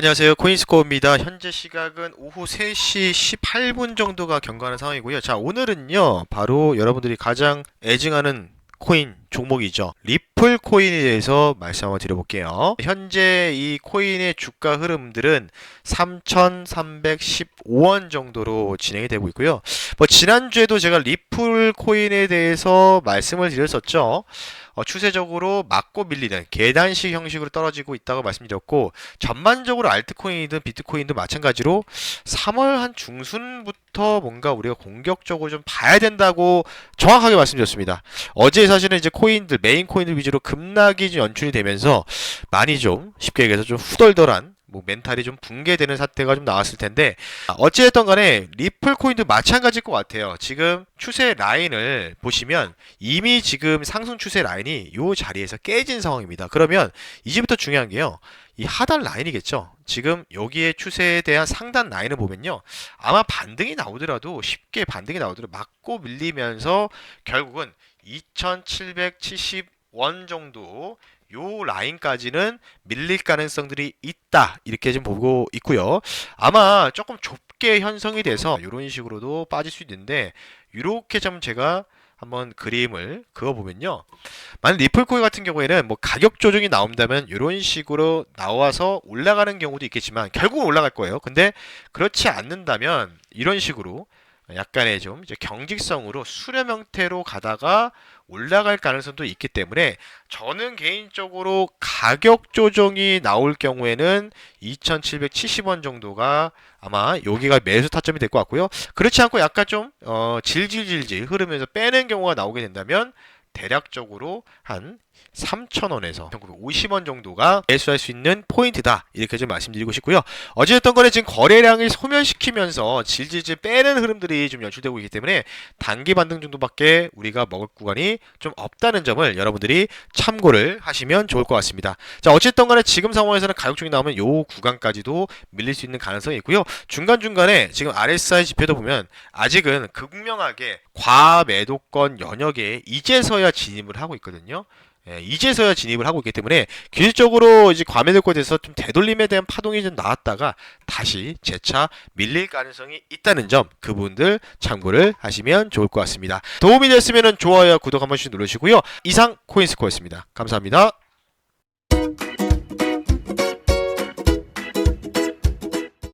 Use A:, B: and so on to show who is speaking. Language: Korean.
A: 안녕하세요. 코인스코어입니다. 현재 시각은 오후 3시 18분 정도가 경과하는 상황이고요. 자, 오늘은요. 바로 여러분들이 가장 애증하는 코인 종목이죠. 리플 코인에 대해서 말씀 한번 드려볼게요. 현재 이 코인의 주가 흐름들은 3,315원 정도로 진행이 되고 있고요. 뭐 지난주에도 제가 리플 코인에 대해서 말씀을 드렸었죠. 어, 추세적으로 맞고 밀리는 계단식 형식으로 떨어지고 있다고 말씀드렸고 전반적으로 알트코인이든 비트코인도 마찬가지로 3월 한 중순부터 뭔가 우리가 공격적으로 좀 봐야 된다고 정확하게 말씀드렸습니다. 어제 사실은 이제 코인들 메인 코인들 위주로 급락이 좀 연출이 되면서 많이 좀 쉽게 얘기해서 좀 후덜덜한 뭐 멘탈이 좀 붕괴되는 사태가 좀 나왔을 텐데 아, 어찌됐든 간에 리플 코인도 마찬가지일 것 같아요. 지금 추세 라인을 보시면 이미 지금 상승 추세 라인이 요 자리에서 깨진 상황입니다. 그러면 이제부터 중요한 게요. 이 하단 라인이겠죠. 지금 여기에 추세에 대한 상단 라인을 보면요. 아마 반등이 나오더라도 쉽게 반등이 나오더라도 맞고 밀리면서 결국은 2770원 정도 요 라인까지는 밀릴 가능성들이 있다 이렇게 좀 보고 있고요. 아마 조금 좁게 형성이 돼서 이런 식으로도 빠질 수 있는데 이렇게 좀 제가 한번 그림을 그어 보면요. 만약 리플코인 같은 경우에는 뭐 가격 조정이 나온다면 이런 식으로 나와서 올라가는 경우도 있겠지만 결국은 올라갈 거예요. 근데 그렇지 않는다면 이런 식으로 약간의 좀 이제 경직성으로 수렴 형태로 가다가 올라갈 가능성도 있기 때문에 저는 개인적으로 가격 조정이 나올 경우에는 2,770원 정도가 아마 여기가 매수 타점이 될 것 같고요. 그렇지 않고 약간 좀 어, 질질질질 흐르면서 빼는 경우가 나오게 된다면 대략적으로 한 3,000원에서 1,950원 정도가 매수할 수 있는 포인트다. 이렇게 좀 말씀드리고 싶고요. 어찌됐든 간에 지금 거래량을 소멸시키면서 질질질 빼는 흐름들이 좀 연출되고 있기 때문에 단기 반등 정도밖에 우리가 먹을 구간이 좀 없다는 점을 여러분들이 참고를 하시면 좋을 것 같습니다. 자, 어쨌든 간에 지금 상황에서는 가격 중이 나오면 요 구간까지도 밀릴 수 있는 가능성이 있고요. 중간중간에 지금 RSI 지표도 보면 아직은 극명하게 과매도권 연역에 이제서야 진입을 하고 있거든요. 예, 이제서야 진입을 하고 있기 때문에 기술적으로 이제 과매도권에 대해서 좀 되돌림에 대한 파동이 좀 나왔다가 다시 재차 밀릴 가능성이 있다는 점 그분들 참고를 하시면 좋을 것 같습니다. 도움이 됐으면 좋아요, 구독 한 번씩 누르시고요. 이상 코인스코였습니다. 감사합니다.